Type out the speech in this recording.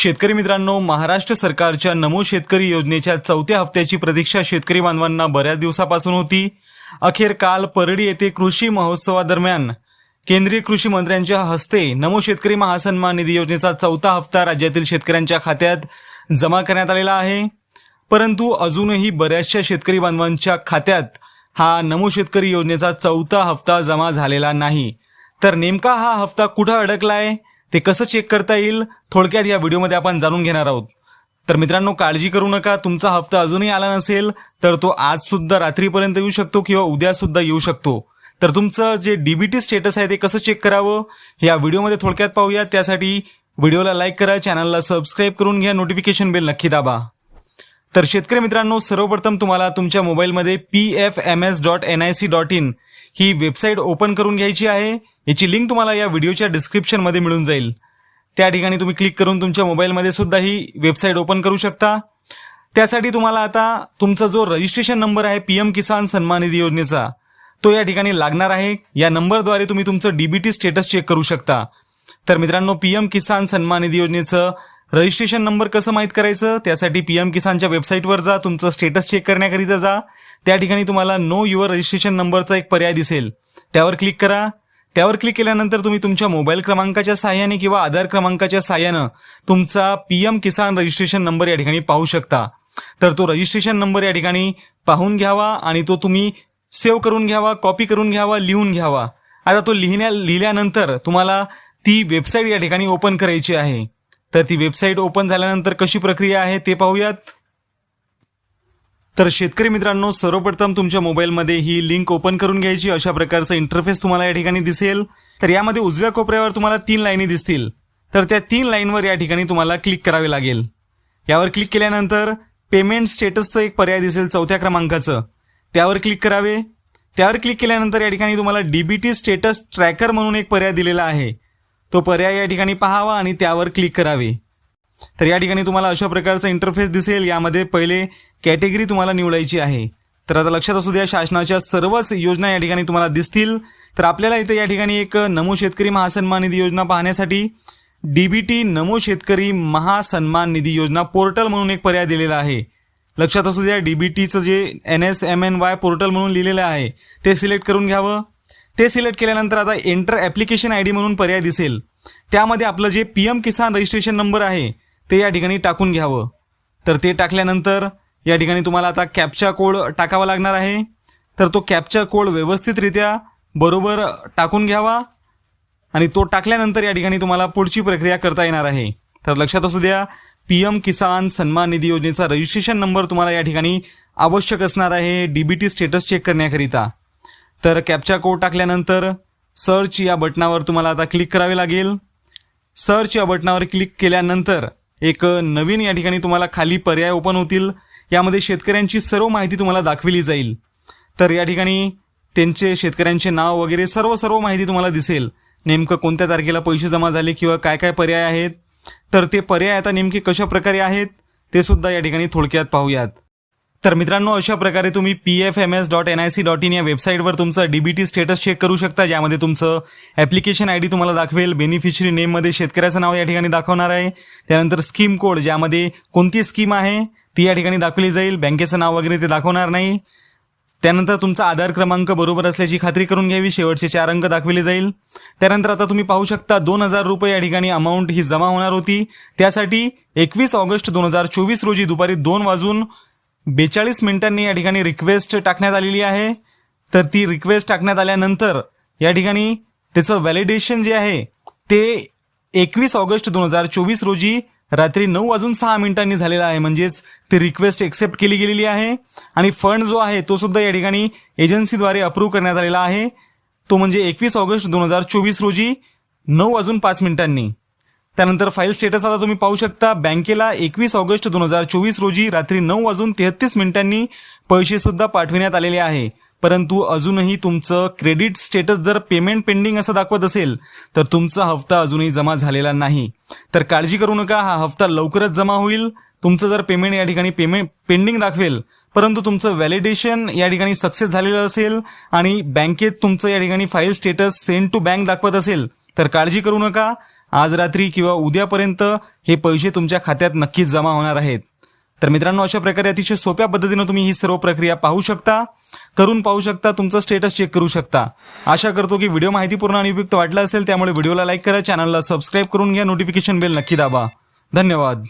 शेतकरी मित्रांनो महाराष्ट्र सरकारच्या नमो शेतकरी योजनेच्या चौथ्या हप्त्याची प्रतीक्षा शेतकरी बांधवांना बऱ्याच दिवसापासून होती. अखेर काल परडी येथे कृषी महोत्सवादरम्यान केंद्रीय कृषी मंत्र्यांच्या हस्ते नमो शेतकरी महासन्मान निधी योजनेचा चौथा हप्ता राज्यातील शेतकऱ्यांच्या खात्यात जमा करण्यात आलेला आहे. परंतु अजूनही बऱ्याचशा शेतकरी बांधवांच्या खात्यात हा नमो शेतकरी योजनेचा चौथा हप्ता जमा झालेला नाही. तर नेमका हा हप्ता कुठं अडकलाय? ते कसं चेक करता येईल थोडक्यात या व्हिडिओमध्ये आपण जाणून घेणार आहोत. तर मित्रांनो काळजी करू नका तुमचा हप्ता अजूनही आला नसेल तर तो आज सुद्धा रात्रीपर्यंत येऊ शकतो किंवा उद्या सुद्धा येऊ शकतो. तर तुमचं जे डीबीटी स्टेटस आहे ते कसं चेक करावं या व्हिडिओमध्ये थोडक्यात पाहूया. त्यासाठी व्हिडिओला लाईक करा चॅनलला सबस्क्राईब करून घ्या नोटिफिकेशन बेल नक्की दाबा. तर शेतकरी मित्रांनो सर्वप्रथम तुम्हाला तुमच्या मोबाईलमध्ये P F M S dot N I C dot in he website open करून घ्यायची आहे. याची लिंक तुम्हाला या व्हिडिओच्या डिस्क्रिप्शनमध्ये मिळून जाईल. त्या ठिकाणी तुम्ही क्लिक करून तुमच्या मोबाईलमध्ये सुद्धा ही वेबसाईट ओपन करू शकता. त्यासाठी तुम्हाला आता तुमचा जो रजिस्ट्रेशन नंबर आहे पी एम किसान सन्मान निधी योजनेचा तो या ठिकाणी लागणार आहे. या नंबरद्वारे तुम्ही तुमचं डीबीटी स्टेटस चेक करू शकता. तर मित्रांनो पी एम किसान सन्मान निधी योजनेचं रजिस्ट्रेशन नंबर कसं माहीत करायचं? त्यासाठी पी एम किसानच्या वेबसाईटवर जा तुमचं स्टेटस चेक करण्याकरिता जा. त्या ठिकाणी तुम्हाला नो युअर रजिस्ट्रेशन नंबरचा एक पर्याय दिसेल. त्यावर क्लिक करा. त्यावर क्लिक केल्यानंतर तुम्ही तुमच्या मोबाईल क्रमांकाच्या सहाय्याने किंवा आधार क्रमांकाच्या सहाय्यानं तुमचा P M Kisan registration number या ठिकाणी पाहू शकता. तर तो रजिस्ट्रेशन नंबर या ठिकाणी पाहून घ्यावा आणि तो तुम्ही सेव्ह करून घ्यावा कॉपी करून घ्यावा लिहून घ्यावा. आता तो लिहिण्या लिहिल्यानंतर तुम्हाला ती वेबसाईट या ठिकाणी ओपन करायची आहे. तर ती वेबसाईट ओपन झाल्यानंतर कशी प्रक्रिया आहे ते पाहूयात. तर शेतकरी मित्रांनो सर्वप्रथम तुमच्या मोबाईलमध्ये ही लिंक ओपन करून घ्यायची. अशा प्रकारचा इंटरफेस तुम्हाला या ठिकाणी दिसेल. तर यामध्ये उजव्या कोपऱ्यावर तुम्हाला तीन लाईनी दिसतील. तर त्या तीन लाईनवर या ठिकाणी तुम्हाला क्लिक करावे लागेल. यावर क्लिक केल्यानंतर पेमेंट स्टेटसचं एक पर्याय दिसेल चौथ्या क्रमांकाचं. त्यावर क्लिक करावे. त्यावर क्लिक केल्यानंतर या ठिकाणी तुम्हाला डीबीटी स्टेटस ट्रॅकर म्हणून एक पर्याय दिलेला आहे. तो पर्याय या ठिकाणी पाहावा आणि त्यावर क्लिक करावे. तर या ठिकाणी तुम्हाला अशा प्रकारचा इंटरफेस दिसेल. यामध्ये पहिले कॅटेगरी तुम्हाला निवडायची आहे. तर आता लक्षात असू द्या शासनाच्या सर्वच योजना या ठिकाणी तुम्हाला दिसतील. तर आपल्याला इथे या ठिकाणी एक नमो शेतकरी महासन्मान निधी योजना पाहण्यासाठी डीबीटी नमो शेतकरी महासन्मान निधी योजना पोर्टल म्हणून एक पर्याय दिलेला आहे. लक्षात असू द्या डीबीटीचं जे N S M N Y portal म्हणून लिहिलेलं आहे ते सिलेक्ट करून घ्यावं. ते सिलेक्ट केल्यानंतर आता एंटर ॲप्लिकेशन आय डी म्हणून पर्याय दिसेल. त्यामध्ये आपलं जे P M Kisan registration number आहे ते या ठिकाणी टाकून घ्यावं. तर ते टाकल्यानंतर या ठिकाणी तुम्हाला आता कॅपचा कोड टाकावा लागणार आहे. तर तो कॅपचा कोड व्यवस्थितरित्या बरोबर टाकून घ्यावा आणि तो टाकल्यानंतर या ठिकाणी तुम्हाला पुढची प्रक्रिया करता येणार आहे. तर लक्षात असू द्या पी एम किसान सन्मान निधी योजनेचा रजिस्ट्रेशन नंबर तुम्हाला या ठिकाणी आवश्यक असणार आहे डीबीटी स्टेटस चेक करण्याकरिता. तर कॅपचा कोड टाकल्यानंतर सर्च या बटनावर तुम्हाला आता क्लिक करावे लागेल. सर्च या बटनावर क्लिक केल्यानंतर एक नवीन या ठिकाणी तुम्हाला खाली पर्याय ओपन होतील. यामध्ये शेतकऱ्यांची सर्व माहिती तुम्हाला दाखविली जाईल. तर या ठिकाणी त्यांचे शेतकऱ्यांचे नाव वगैरे सर्व सर्व माहिती तुम्हाला दिसेल. नेमकं कोणत्या तारखेला पैसे जमा झाले किंवा काय काय पर्याय आहेत? तर ते पर्याय आता नेमके कशा प्रकारे आहेत ते सुद्धा या ठिकाणी थोडक्यात पाहूयात. तर मित्रांनो अशा प्रकारे तुम्ही P F M S dot N I C dot in या वेबसाईटवर तुमचं डीबीटी स्टेटस चेक करू शकता ज्यामध्ये तुमचं ॲप्लिकेशन आय डी तुम्हाला दाखवेल. बेनिफिशरी नेममध्ये शेतकऱ्याचं नाव या ठिकाणी दाखवणार आहे. त्यानंतर स्कीम कोड ज्यामध्ये कोणती स्कीम आहे ती या ठिकाणी दाखवली जाईल. बँकेचं नाव वगैरे ते दाखवणार नाही. त्यानंतर तुमचा आधार क्रमांक बरोबर असल्याची खात्री करून घ्यावी. शेवटचे चार अंक दाखविले जाईल. त्यानंतर आता तुम्ही पाहू शकता दोन हजार रुपये या ठिकाणी अमाऊंट ही जमा होणार होती. त्यासाठी एकवीस ऑगस्ट दोन हजार चोवीस रोजी दुपारी दोन वाजून बेचाळीस मिनिटांनी या ठिकाणी रिक्वेस्ट टाकण्यात आलेली आहे. तर ती रिक्वेस्ट टाकण्यात आल्यानंतर या ठिकाणी त्याचं व्हॅलिडेशन जे आहे ते एकवीस ऑगस्ट दोन हजार चोवीस रोजी रात्री नऊ वाजून सहा मिनिटांनी झालेला आहे. म्हणजेच ती रिक्वेस्ट एक्सेप्ट केली गेलेली आहे. आणि फंड जो आहे तो सुद्धा या ठिकाणी एजन्सीद्वारे अप्रूव्ह करण्यात आलेला आहे. तो म्हणजे एकवीस ऑगस्ट दोन हजार चोवीस रोजी नऊ वाजून पाच मिनिटांनी. त्यानंतर फाईल स्टेटस आता तुम्ही पाहू शकता. बँकेला एकवीस ऑगस्ट दोन हजार चोवीस रोजी रात्री नऊ वाजून तेहतीस मिनिटांनी पैसे सुद्धा पाठविण्यात आलेले आहे. परंतु अजूनही तुमचं क्रेडिट स्टेटस जर पेमेंट पेंडिंग असं दाखवत असेल तर तुमचा हप्ता अजूनही जमा झालेला नाही. तर काळजी करू नका हा हप्ता लवकरच जमा होईल. तुमचं जर पेमेंट या ठिकाणी पेमेंट पेंडिंग दाखवेल परंतु तुमचं व्हॅलिडेशन या ठिकाणी सक्सेस झालेलं असेल आणि बँकेत तुमचं या ठिकाणी file status send to bank दाखवत असेल तर काळजी करू नका. आज रात्री किंवा उद्यापर्यंत हे पैसे तुमच्या खात्यात नक्कीच जमा होणार आहेत. तर मित्रांनो अशा प्रकारे अतिशय सोप्या पद्धतीनं तुम्ही ही सर्व प्रक्रिया पाहू शकता करून पाहू शकता तुमचं स्टेटस चेक करू शकता. आशा करतो की व्हिडिओ माहितीपूर्ण आणि उपयुक्त वाटला असेल त्यामुळे व्हिडिओला लाईक करा चॅनलला सबस्क्राईब करून घ्या नोटिफिकेशन बेल नक्की दाबा. धन्यवाद.